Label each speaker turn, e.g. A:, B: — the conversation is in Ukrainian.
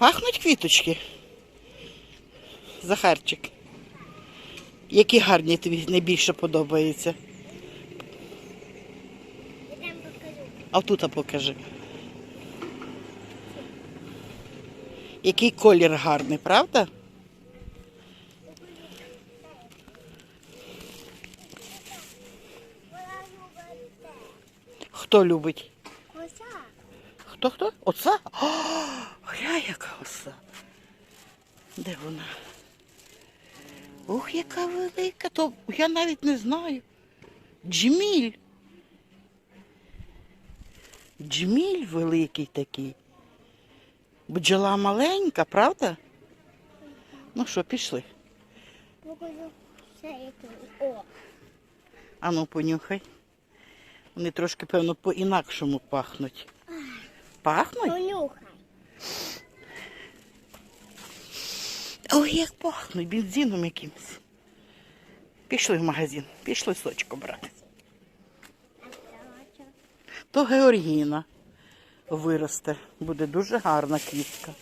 A: Пахнуть квіточки. Захарчик. Які гарні тобі найбільше подобаються. А тут покажи. Який колір гарний, правда? Хто любить? Хто хто? Оса? О, гля, яка оса. Де вона? Ух, яка велика, то я навіть не знаю. Джміль. Джміль великий такий. Бджола маленька, правда? Ну що, пішли. Ану, понюхай. Вони трошки, певно, по-інакшому пахнуть. Пахнуть?
B: Понюхай.
A: Ой, як пахнуть бензином якимось. Пішли в магазин, пішли сочку брати. То Георгіна виросте. Буде дуже гарна квітка.